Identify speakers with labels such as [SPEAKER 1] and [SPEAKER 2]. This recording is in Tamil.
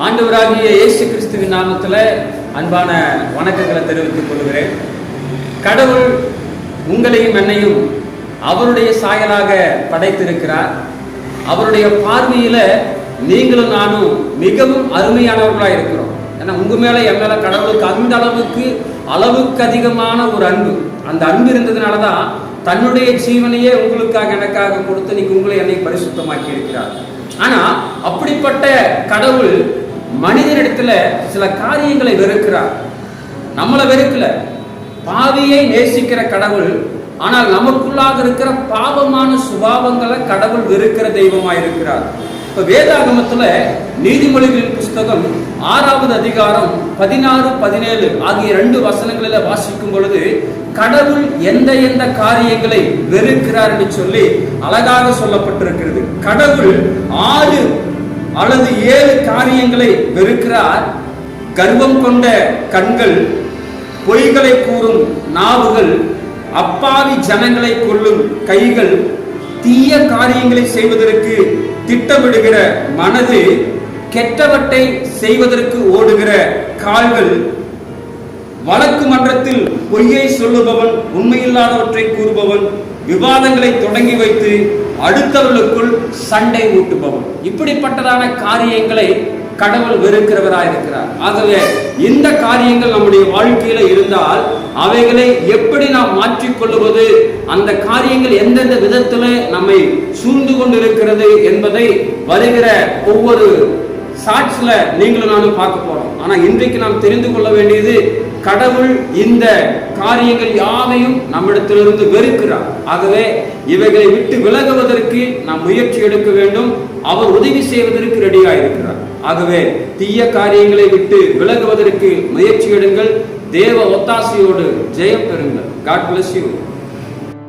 [SPEAKER 1] ஆண்டவராகிய இயேசு கிறிஸ்துவின் நாமத்தில் அன்பான வணக்கங்களை தெரிவித்துக் கொள்கிறேன். கடவுள் உங்களையும் என்னையும் அவருடைய சாயலாக படைத்திருக்கிறார். அவருடைய பார்வையில நீங்களும் நானும் மிகவும் அருமையானவர்களாக இருக்கிறோம். ஏன்னா உங்கள் மேலே என் மேலே கடவுளுக்கு அந்த அளவுக்கு அளவுக்கு அதிகமான ஒரு அன்பு. அந்த அன்பு இருந்ததுனால தான் தன்னுடைய ஜீவனையே உங்களுக்காக எனக்காக கொடுத்து நீங்கள் உங்களை என்னை பரிசுத்தமாக்கி இருக்கிறார் ஆனா அப்படிப்பட்ட கடவுள் மனிதனிடத்துல சில காரியங்களை வெறுக்கிறார். நம்மளை வெறுக்கல. பாவியை நேசிக்கிற கடவுள் ஆனால் நமக்குள்ளாக இருக்கிற பாவமான சுபாவங்களை கடவுள் வெறுக்கிற தெய்வமா இருக்கிறார். இப்ப வேதாகமத்துல நீதிமொழிகளின் புஸ்தகம் ஆறாவது அதிகாரம் பதினாறு பதினேழு ஆகிய ரெண்டு வசனங்களில வாசிக்கும் பொழுது கடவுள் எந்த எந்த காரியங்களை வெறுக்கிறார் என்று சொல்லி அழகாக சொல்லப்பட்டிருக்கிறது. கடவுள் ஆறு அல்லது ஏழு காரியங்களை வெறுக்கிறார். கர்வம் கொண்ட கண்கள் பொய்களை கூறும் நாவுகள் அப்பாவி ஜனங்களை கொள்ளும் கைகள் தீய காரியங்களை செய்வதற்கு திட்டமிடுகிற மனது கெட்டவற்றை செய்வதற்கு ஓடுகிற கால்கள் வழக்கு மன்றத்தில் பொய்யை சொல்லுபவன் உண்மையில்லாதவற்றை கூறுபவன் விவாதங்களை தொடங்கி வைத்து அடுத்தவர்களுக்குள் சண்டை ஊட்டுபவன். இப்படிப்பட்டதான காரியங்களை கடவுள் வெறுக்கிறவராக இருக்கிறார் ஆகவே இந்த காரியங்கள் நம்முடைய வாழ்க்கையில இருந்தால் அவைகளை எப்படி நாம் மாற்றிக்கொள்ளுவது அந்த காரியங்கள் எந்தெந்த விதத்துல நம்மை சூழ்ந்து கொண்டிருக்கிறது என்பதை வருகிற ஒவ்வொரு ஷார்ட்ஸ்ல நீங்களும் நானும் பார்க்க போறோம். ஆனா இன்றைக்கு நாம் தெரிந்து கொள்ள வேண்டியது கடவுள் இந்த காரியங்கள் யாவையும் நம்மிடத்திலிருந்து வெறுக்கிறார். ஆகவே இவைகளை விட்டு விலகுவதற்கு நாம் முயற்சி எடுக்க வேண்டும். அவர் உதவி செய்வதற்கு ரெடியாக இருக்கிறார். ஆகவே தீய காரியங்களை விட்டு விலகுவதற்கு முயற்சி எடுங்கள். தேவ ஒத்தாசையோடு ஜெயம் பெறுங்கள். God bless you